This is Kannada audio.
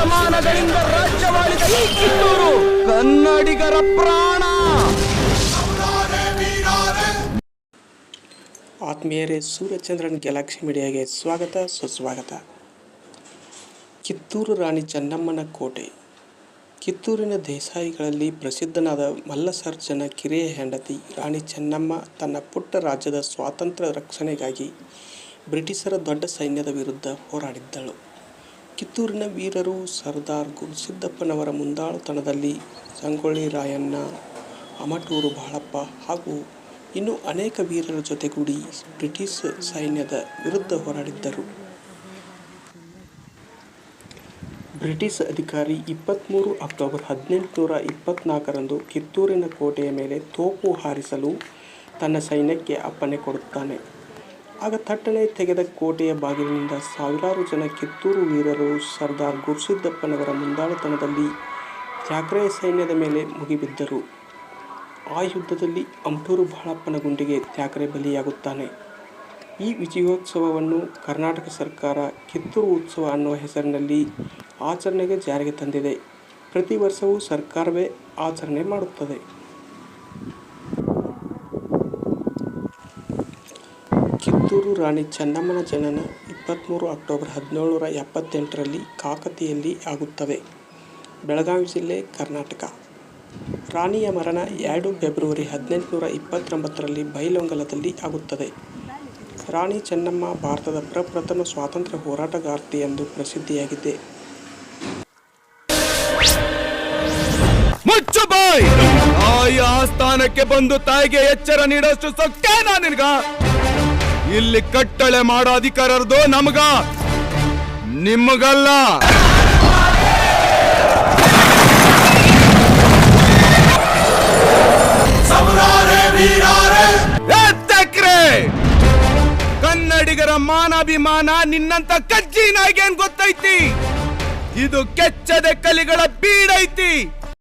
ಶತಮಾನಗಳಿಂದ ರಾಜ್ಯವಾಳಿದ ಈ ಕಿತ್ತೂರು ಕನ್ನಡಿಗರ ಪ್ರಾಣ. ಆತ್ಮೀಯರೇ, ಸೂರ್ಯಚಂದ್ರನ್ ಗ್ಯಾಲಕ್ಸಿ ಮೀಡಿಯಾಗೆ ಸ್ವಾಗತ, ಸುಸ್ವಾಗತ. ಕಿತ್ತೂರು ರಾಣಿ ಚೆನ್ನಮ್ಮನ ಕೋಟೆ. ಕಿತ್ತೂರಿನ ದೇಸಾಯಿಗಳಲ್ಲಿ ಪ್ರಸಿದ್ಧನಾದ ಮಲ್ಲಸರ್ಜನ ಕಿರಿಯ ಹೆಂಡತಿ ರಾಣಿ ಚೆನ್ನಮ್ಮ ತನ್ನ ಪುಟ್ಟ ರಾಜ್ಯದ ಸ್ವಾತಂತ್ರ್ಯ ರಕ್ಷಣೆಗಾಗಿ ಬ್ರಿಟಿಷರ ದೊಡ್ಡ ಸೈನ್ಯದ ವಿರುದ್ಧ ಹೋರಾಡಿದ್ದಳು. ಕಿತ್ತೂರಿನ ವೀರರು ಸರ್ದಾರ್ ಗುರುಸಿದ್ದಪ್ಪನವರ ಮುಂದಾಳುತನದಲ್ಲಿ ಸಂಗೊಳ್ಳಿ ರಾಯಣ್ಣ, ಅಮಟೂರು ಬಾಳಪ್ಪ ಹಾಗೂ ಇನ್ನೂ ಅನೇಕ ವೀರರ ಜೊತೆಗೂಡಿ ಬ್ರಿಟಿಷ್ ಸೈನ್ಯದ ವಿರುದ್ಧ ಹೋರಾಡಿದ್ದರು. ಬ್ರಿಟಿಷ್ ಅಧಿಕಾರಿ ಇಪ್ಪತ್ತ್ಮೂರು ಅಕ್ಟೋಬರ್ ಹದಿನೆಂಟುನೂರ ಇಪ್ಪತ್ತ್ನಾಲ್ಕರಂದು ಕಿತ್ತೂರಿನ ಕೋಟೆಯ ಮೇಲೆ ತೋಪು ಹಾರಿಸಲು ತನ್ನ ಸೈನ್ಯಕ್ಕೆ ಅಪ್ಪಣೆ ಕೊಡುತ್ತಾನೆ. ಆಗ ಥಟ್ಟನೆ ತೆಗೆದ ಕೋಟೆಯ ಬಾಗಿಲಿನಿಂದ ಸಾವಿರಾರು ಜನ ಕಿತ್ತೂರು ವೀರರು ಸರ್ದಾರ್ ಗುರುಸಿದ್ದಪ್ಪನವರ ಮುಂದಾಳುತನದಲ್ಲಿ ತ್ಯಾಕ್ರೆಯ ಸೈನ್ಯದ ಮೇಲೆ ಮುಗಿಬಿದ್ದರು. ಆ ಯುದ್ಧದಲ್ಲಿ ಅಂಟೂರು ಬಾಳಪ್ಪನ ಗುಂಡಿಗೆ ತ್ಯಾಕರೆ ಬಲಿಯಾಗುತ್ತಾನೆ. ಈ ವಿಜಯೋತ್ಸವವನ್ನು ಕರ್ನಾಟಕ ಸರ್ಕಾರ ಕಿತ್ತೂರು ಉತ್ಸವ ಅನ್ನುವ ಹೆಸರಿನಲ್ಲಿ ಆಚರಣೆಗೆ ಜಾರಿಗೆ ತಂದಿದೆ. ಪ್ರತಿ ವರ್ಷವೂ ಸರ್ಕಾರವೇ ಆಚರಣೆ ಮಾಡುತ್ತದೆ. ಕಿತ್ತೂರು ರಾಣಿ ಚೆನ್ನಮ್ಮನ ಜನನ ಇಪ್ಪತ್ತ್ಮೂರು ಅಕ್ಟೋಬರ್ ಹದಿನೇಳುನೂರ ಎಪ್ಪತ್ತೆಂಟರಲ್ಲಿ ಕಾಕತಿಯಲ್ಲಿ ಆಗುತ್ತದೆ ಬೆಳಗಾವಿ ಜಿಲ್ಲೆ, ಕರ್ನಾಟಕ. ರಾಣಿಯ ಮರಣ ಎರಡು ಫೆಬ್ರವರಿ ಹದಿನೆಂಟುನೂರ ಇಪ್ಪತ್ತೊಂಬತ್ತರಲ್ಲಿ ಬೈಲೊಂಗಲದಲ್ಲಿ ಆಗುತ್ತದೆ. ರಾಣಿ ಚೆನ್ನಮ್ಮ ಭಾರತದ ಪ್ರಪ್ರಥಮ ಸ್ವಾತಂತ್ರ್ಯ ಹೋರಾಟಗಾರ್ತಿ ಎಂದು ಪ್ರಸಿದ್ಧಿಯಾಗಿದೆ. ಬಾಯ್! ತಾಯಿ ಆಸ್ಥಾನಕ್ಕೆ ಬಂದು ತಾಯಿಗೆ ಎಚ್ಚರ ನೀಡಷ್ಟು ಸೊಕ್ಕೇನಾ ನಿನ್ಗ? ಇಲ್ಲಿ ಕಟ್ಟಳೆ ಮಾಡೋ ಅಧಿಕಾರದ್ದು ನಮಗ. ನಿಮಗಲ್ಲ! ಕನ್ನಡಿಗರ ಮಾನಾಭಿಮಾನ ನಿನ್ನಂತ ಕಜ್ಜಿ ಗೊತ್ತೈತಿ? ಇದು ಕೆಚ್ಚದೆ ಕಲಿಗಳ ಬೀಡೈತಿ.